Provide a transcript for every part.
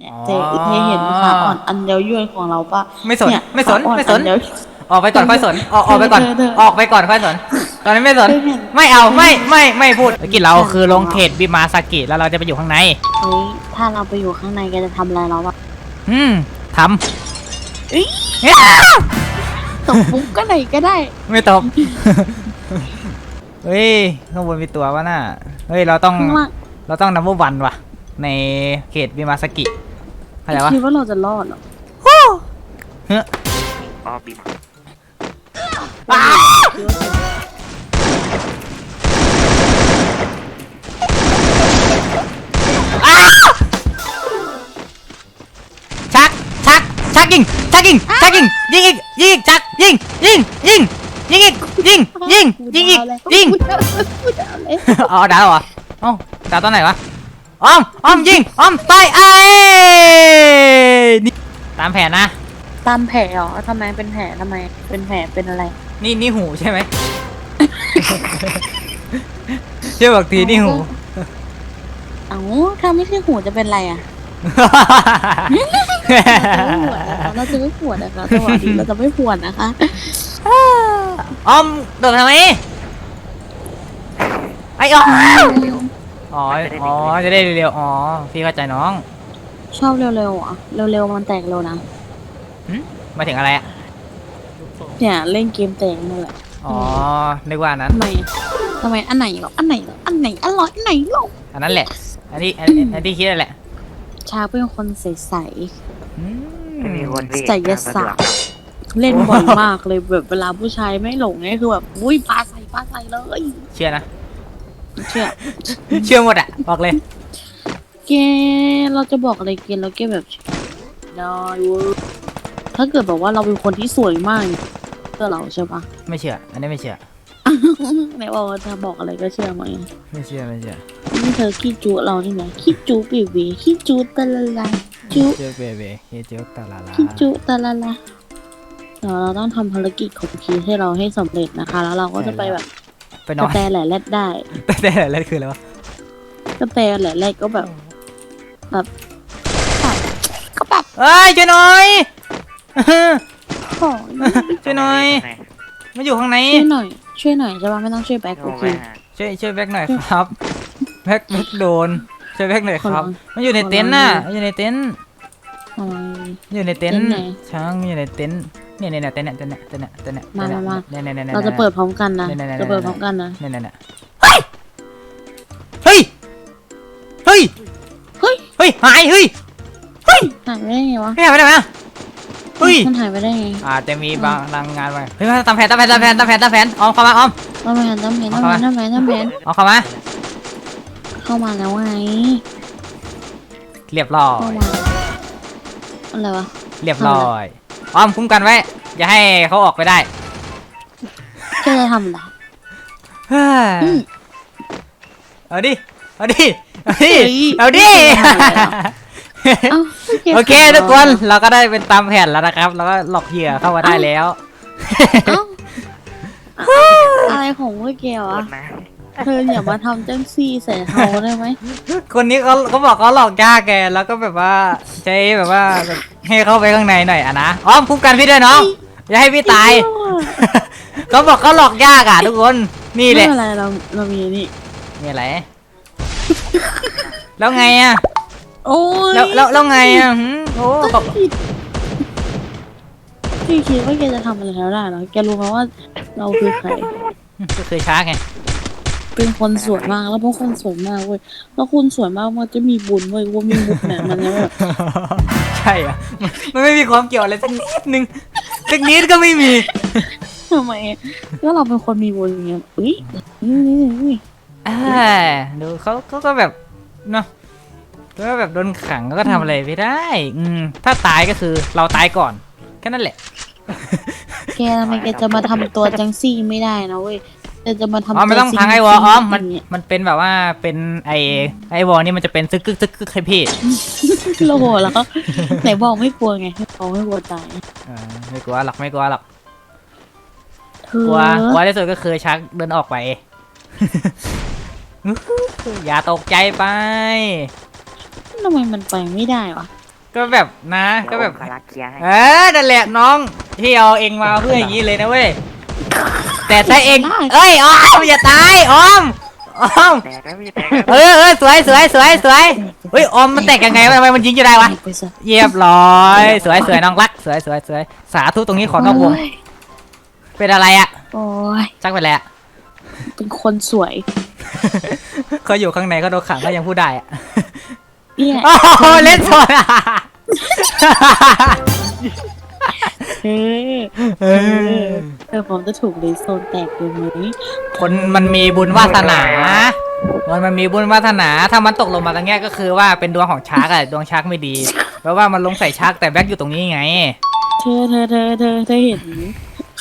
เนี่ยอ๋อเจ๊เจ๊เห็นขาอ่อนอันเดียวย่วยของเราปะไม่สนเยไม่สนขาอ่อไม่สนอัเดียวออกไปก่อนค่อยสน ออกออกไปก่อนเธอเธอออกไปก่อนค่อยสน ตอนนี้ไม่สนเธอเห็นไม่เอา ไม่ ไม่ ไม่พูดธุรกิจเราคือลงเขตบิมาซากิแล้วเราจะไปอยู่ข้างใน เฮ้ย ถ้าเราไปอยู่ข้างในแกจะทำอะไรเราวะ อืมทเอ้ยำตบปุ๊บก็ไหนก็ได้ ไม่ตบ เฮ้ย ข้างบนมีตัววะน่ะ เฮ้ย เราต้องข้างล่างเราต้องนัมเบอร์วันว่ะ ในเขตบิมาซากิ เข้าใจวะคิดว่าเราจะรอดเหรอเฮ้ยอ๋อบีมอ้าคิดว่าจะชักชักชักยิงชักยิงชักยิงยิงอีกยิงอีกชักยิงยิงยิงยิงอีกยิงยิงยิงอีกยิงกูจะเอาเลย อ๋อดาวเหรอเอ้าดาวตอนไหนวะ อ้อมอ้อมยิงอ้อมต่อยไอ้นี่ตามแผนนะ ตามแผลเหรอทำไมเป็นแผลทำไม เป็นแผลเป็นอะไร นี่นี่หูใช่ไหม เชื่อบอกทีนี่หู เอ้าถ้าไม่ใช่หูจะเป็นอะไรอะ เราจะไม่ปวดนะคะเราจะไม่ปวดนะคะสวัสดีเราจะไม่ปวดนะคะอ้อมโดดทำไมไอ้อ้อม อ๋อ อ๋อ จะได้เร็วๆ อ๋อ พี่เข้าใจน้องชอบเร็วๆอะ เร็วๆมันแตกเร็วนะหมายถึงอะไรอะ เนี่ยเล่นเกมแตกนั่นแหละอ๋อ นึกว่าอันนั้น ทำไมทำไมอันไหนหรออันไหนหรออันไหนอร่อยอันไหนหรออันนั้นแหละ อันที่อันอันที่คิดนั่นแหละชาเป็นคนใส อืไม่มีคนเรียกไสยศาสตร์ ๆเล่นบ่อยมากเลยแบบเวลาผู้ชายไม่หลงเนี่ยคือแบบอุ้ยปาใส่ปาใส่เลย เชื่อนะ เชื่อเชื่อหมดอะ บอกเลย แกเราจะบอกอะไรเกนแล้วแกแบบได้เว้ยถ้าเกิดแบบว่าเราเป็นคนที่สวยมากเชื่อเราใช่ปะไม่เชื่อ อันนี้ไม่เชื่อ ไหนบอกว่าถ้าบอกอะไรก็เชื่อไหมไม่เชื่อ ไม่เชื่อนี่เธอขี้จูเรานี่นะขี้จูปีบีขี้จูตะละละจูเจอเบเบเฮเจอตาลาลาขี้จูตะละละเดี๋ยวเราต้องทำภารกิจของพีให้เราให้สำเร็จนะคะ แล้วเราก็จะไปแบบ ไปนกอระนแตแหล่แรดได้ แต่แต่อะไรคืออะไรวะกระแตแหล่แรดก็แบบ แบบแบบก็แบบเอ้ยช่วยหน่อยขอช่วยหน่อยมาอยู่ข้างในช่วยหน่อย ช่วยหน่อยใช่ปะไม่ต้องช่วยแบ็คโทรโอเคมาหาช่วยช่วยแบ็กหน่อยครับแบ็กแบ็กโดนช่วยแบ็กหน่อยครับ ขอร้องมันอยู่ในเต็นท์น่ะมันอยู่ในเต็นท์ทำไมมันอยู่ในเต็นท์เต็นท์ไหน ช้างมันอยู่ในเต็นท์ เนี่ยเนี่ยเนี่ยเต็นเนี่ยเต็นเนี่ยเต็นท์เนี่ยเต็นท์เนี่ยมามามา เนี่ยเนี่ยเนี่ยเนี่ยเราจะเปิดพร้อมกันนะ จะเปิดพร้อมกันนะ เนี่ยเนี่ยเนี่ยเฮ้ยเฮ้ย เฮ้ย เฮ้ย เฮ้ย หาย เฮ้ย เฮ้ยหายไปได้ไงวะไม่หายไปไหนมาเฮ้ย มันหายไปได้ไงอาจจะมีบางรางงานไปเฮ้ยมาตามแผนตามแผนตามแผนตามแผนตามแผนออมเข้ามาออม ต้องแมนต้องแมนต้องแมนต้องแมนต้องแมนออมเข้ามา เข้ามาแล้วไง เรียบร้อเข้าย มาอะไรวะ เรียบร้อย ออมคุ้มกันไว้ อย่าให้เขาออกไปได้แกจะทำอะไรเฮ้ยอืม เอาดิ เอาดิ เอาดิ เฮ้ยเอาดิเอ้าโอเคทุกคนเราก็ได้เป็นตามแผนแล้วนะครับเราก็หลอกเหยื่อเข้ามาได้แล้ว เอ้าอะไรของพวกแกกวะดนะ เธออย่ามาทำจังซี่ใส่เขาได้ไหมคนนี้เขาเขาบอกเขาหลอกยากแกแล้วก็แบบว่าใช้แบบว่าแบบให้เข้าไปข้างในหน่อยอะนะอ้อมคุ้มกันพี่ด้วยน้องอย่าให้พี่ตาย เขาบอกเขาหลอกยากอะทุกคนนี่แหไม่ละเป็นไรเราเรามีนี่ นี่อะไรแล้วไงอะโอ้ยแล้วแล้วแล้วไงอะหืมโอ้เขาพี่คิดว่าแกจะทำอะไรแล้วได้เหรอแกรู้ไหมว่าเราคือใครก็เคยช้าไง เป็นคนสวยมากแล้วพวกคนสวยมากเว้ยแล้วคุณสวยมากมันจะมีบุญเว้ยว่ามีบุญเนี่ยมันจะแบบใช่อะมันมันไม่มีความเกี่ยวอะไรสักนิดนึงสักนิดก็ไม่มีทำไมก็เราเป็นคนมีบุญอย่างเงี้ยอุ้ยนี่นี่นี่เอ้ยดูเขาเขาก็แบบเนาะก็แบบโดนขังก็ทำอะไรไม่ได้ อืมถ้าตายก็คือเราตายก่อนแค่นั้นแหละแกทำไมแกจะมาทำตัวจังซี่ไม่ได้นะเว้ย แกจะมาทำอ๋อไม่ต้องตัวพังไอวอลอ๋อมันย่างเงี้ยมันเป็นแบบว่าเป็นไอไอวอลนี่มันจะเป็นซึกกึกซึกกึกให้พี่โลโหแล้วก็ไหนบอกไม่กลัวไงบอกไม่กลัวตายเออไม่กลัวหรอกไม่กลัวหรอกเธอกลัวกลัวที่สุดก็คือชักเดินออกไปอย่าตกใจไปทำไมมันไปไม่ได้วะก็แบบนะก็แบบคาราเคลียร์ให้เออนั่นแหละน้องที่เอาเองมาเพื่ออย่างนี้เลยนะเว้ย แต่ถ้าเองเอ้ยออมอย่าตายออมออมแตกแล้วพี่แตกแล้วเออเออสวยสวยสวยสวยเฮ้ยออมมันแตกยังไงวะทำไมมันยิงจะได้วะไปซะเรียบร้อยสวยสวยน้องรักสวยสวยสวยสาธุตรงนี้ขอนอกวงโยเป็นอะไรอะโอ้ยจักไปแล้วเป็นคนสวยเขาอยู่ข้างในเขาโดนขังก็ยังพูดได้อะเนี่ย โอ้โหเล่นโซนอะ เออเออเออผมจะถูกเลยโซนแตกเลยไหมคนมันมีบุญวาสนา มันมันมีบุญวาสนา ถ้ามันตกลงมาตรงเนี้ยก็คือว่าเป็นดวงของชาร์กอะดวงชาร์กไม่ดีแปลว่ามันลงใส่ชาร์กแต่แบ็คอยู่ตรงนี้ไง เธอเธอเธอเธอเธอเห็น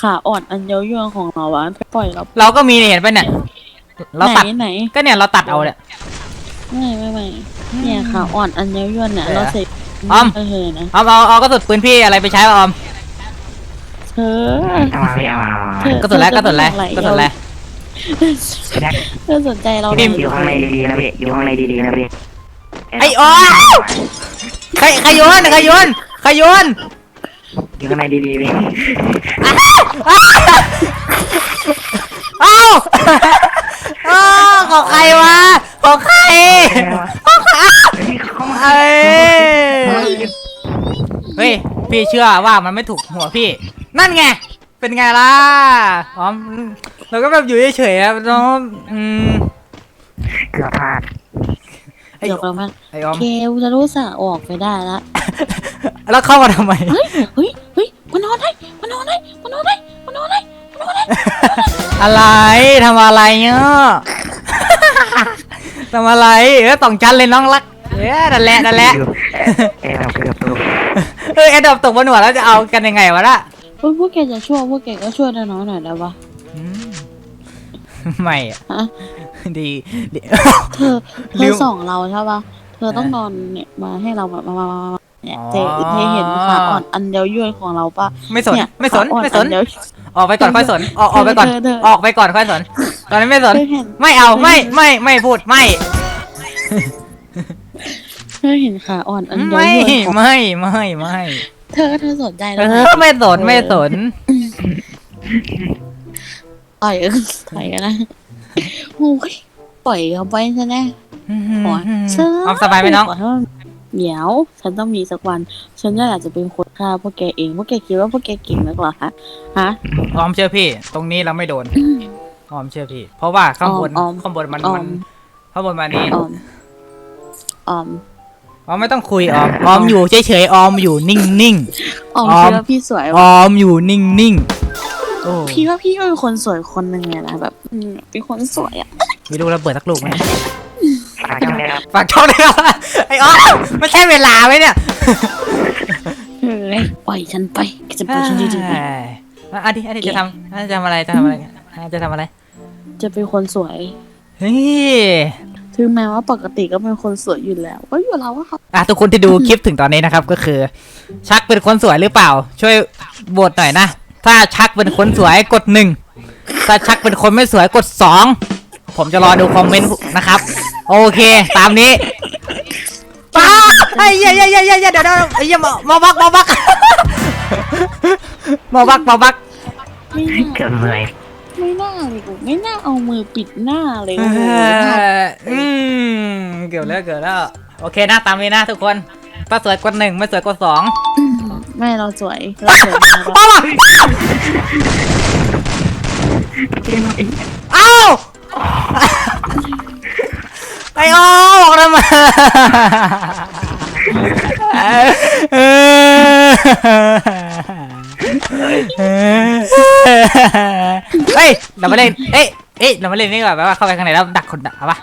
ขาอ่อนอันเย้ายวนของเราวะปล่อยเราเราก็มีเนี่ยเห็นปะเนี่ย เราตัด ไหนก็เนี่ยเราตัดเอาเนี่ย ไม่ไม่ไม่เนี่ยขาอ่อนอันเย้ายวนเนี่ยเราใส่ออม เธอนะ เอาเอาเอากระสุนปืนพี่อะไรไปใช้วะออม เธอเอามาพี่เอามาเอามาเธอกระสุนแล้วกระสุนแล้วกระสุนแล้วพี่แท็กเธอสนใจเราพี่อยู่ข้างในดีๆนะพี่อยู่ข้างในดีๆนะพี่ไอ้ออมใครใครโยนใครโยนใครโยนอยู่ข้างในดีๆพี่เอ้าเอ้าของใครวะของใครของใครเข้ามาเอ้ยเฮ้ยพี่เชื่อว่ามันไม่ถูกหัวพี่ นั่นไง เป็นไงล่ะอ๋อมเราก็แบบอยู่เฉยๆอะน้องอืมเกือบพลาดไอ้เดี๋ยวเรามาไอ้ออมเคลจะรู้สะออกไปได้ละแล้วเข้ามาทำไม เฮ้ยเฮ้ยเฮ้ยมานอนได้มานอนได้มานอนได้มานอนได้มานอนได้อะไรทำอะไรเนาะทำอะไรเออต้องชั้นเลยน้องรักเออนั่นแหละนั่นแหละเอ๊ะเราเกือบตกเออแอดดอปตกบนหัวแล้วจะเอากันยังไงวะล่ะ เฮ้ยพวกแกจะช่วยพวกแกก็ช่วยน้อยๆหน่อยได้ปะอืมไม่อะฮะดีดี เธอเธลือมส่องเราใช่ปะเธอต้องอะนอนเนี่ยมาให้เราแบบมามามามาเนี่ยอ๋อเธอเธอเห็นขาอ่อนอันเดียวย่นของเราปะไม่สนเนี่ยไม่สน ขาอ่อไม่สน อัเดียว ออกไปก่อนค่อยสน ออกออกไปก่อนเธอเธอออกไปก่อนค่อยสน ตอนนี้ไม่สน เธอเห็นไม่เอา ไม่ ไม่ ไม่พูด ไม่ เธอเห็นขาอ่อนอันเดียวไม่ย่นของไม่ ไม่ ไม่ เธอเธอสนใจเอแล้วไหมอไม่สนไม่สน ต่อยเออต่อยกันนะโอ้ยปล่อยเขาไปซะแน่ หัว เชื่ออมสบายไหมน้อง ขโทษเดี๋ยวฉันต้องมีสักวัน ฉันจะอาจจะเป็นคนฆ่าพวกแกเองพวกแกคิดว่าพวกแกเก่งนักเหรอฮะฮะ ออมเชื่อพี่ ตรงนี้เราไม่โดน ออมเชื่อพี่ เพราะว่าข้างบนออมข้างบนมันออมันมข้างบนมันนี่ออมออม ออมไม่ต้องคุยออมออมอยู่เฉยๆออมอยู่นิ่งออมออม คิดว่าพี่สวยๆอวะอมอยู่นิ่งๆโอ้พี่ว่าพี่ก็เป็นคนสวยคนหนึ่งไงนะแบบอืมเป็นคนสวยอะมีลูกระเบิดสักลูกไหมฝากช่องเลยครับฝากช่องเลยครับไอ้ออมไม่ใช่เวลาไหมเนี่ยเฮ้ยปล่อยฉันไปแกจะปล่อยฉันจริงๆไหมอะอันนี้อันนี้จะทำอันนี้จะทำอะไรจะทำอะไรอะจะทำอะไร จะเป็นคนสวย เฮ้ย ถึงแม้ว่าปกติก็เป็นคนสวยอยู่แล้ว ก็อยู่แล้วว่าเขาอะทุกคนที่ดูคลิปถึงตอนนี้นะครับ ก็คือ ชักเป็นคนสวยหรือเปล่า ช่วยโหวตหน่อยนะ ถ้าชักเป็นคนสวยกดหนึ่งถ้าชักเป็นคนไม่สวยกดสองผมจะรอดูคอมเมนต์นะครับ โอเค ตามนี้ป้าไอ้เหี้ยเหี้ยเหี้ยเหี้ยเหี้ยเดี๋ยวเดี๋ยวไอ้เหี้ยมามาบักมาบักมาบักมาบัก ไม่น่า เกือบเหนื่อยไม่น่า เลยกูไม่น่าเอามือปิดหน้าเลยเอโอ้โหออืมเกือบแล้วเกือบแล้วโอเคนะตามนี้นะทุกคนถ้าสวยกดหนึ่งไม่สวยกดสองไม่เราสวยเราสวยมากป้าเอ้าไอ้ออกทำไม เฮ้ยเรามาเล่น เอ้ยเอ้ยเรามาเล่นนี่ก่อนแปลว่าเข้าไปข้างในแล้วดักคนดักเอาปะ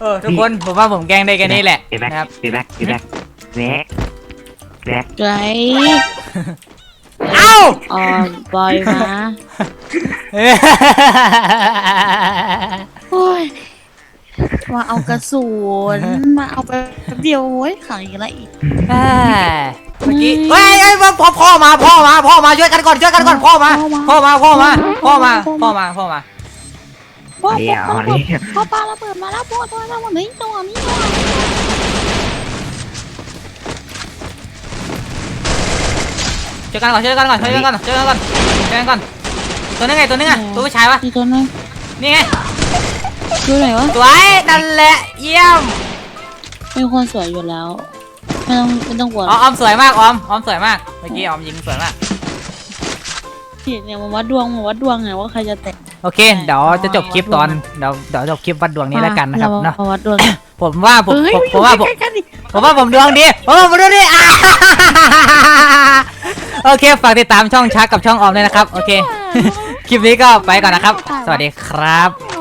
เออทุกคนผมว่าผมแกล้งได้แค่นี้แหละพี่แบ็คนะครับพี่แบ็คพี่แบ็คแบ็คแบ็คไกลเอ้าอ่อนปล่อยมาโอ้ย มาเอากระสุนมาเอาไปเดียวโว้ยขังอีกแล้วอีกเมื่อกี้เฮ้ยเฮ้ยพ่อพ่อมาพ่อมาพ่อมาช่วยกันก่อนช่วยกันก่อนพ่อมาพ่อมาพ่อมาพ่อมาพ่อมาพ่อมาพ่อมาพ่อพ่อนี่ พ่อปลาระเบิดมาแล้วพ่อพ่อระเบินีตัวนี้ตัวนี้ช่วยกันก่อนช่วยกันก่อนช่วยกันก่อนช่วยกันก่อนช่วยกันก่อนตัวนึงไงตัวนึงอะตัวผู้ชายวะอีกตัวนึงนี่ไง ดูไหนวะสวยนั่นแหละเยี่ยมเป็นคนสวยอยู่แล้วไม่ต้องไม่ต้องกลัวอ๋อออมสวยมากออมออมสวยมากเมื่อกี้ออมยิงสวยมากเนี่ยมาวัดดวงมาวัดดวงไงว่าใครจะแตะโอเคเดี๋ยวจะจบคลิปตอนเดี๋ยวเดี๋ยวจบคลิปวัดดวงนี้แล้วกันนะครับเราเนาะมาวัดดวงผมว่าผมเอ้ยผมผมว่าผมใกล้ๆกันดิผมว่าผมดวงดีผมว่าผมดวงดีอ่าโอเคฝากติดตามช่องชักกับช่องออมด้วยนะครับ โอเค คลิปนี้ก็ไปก่อนนะครับ สวัสดีครับ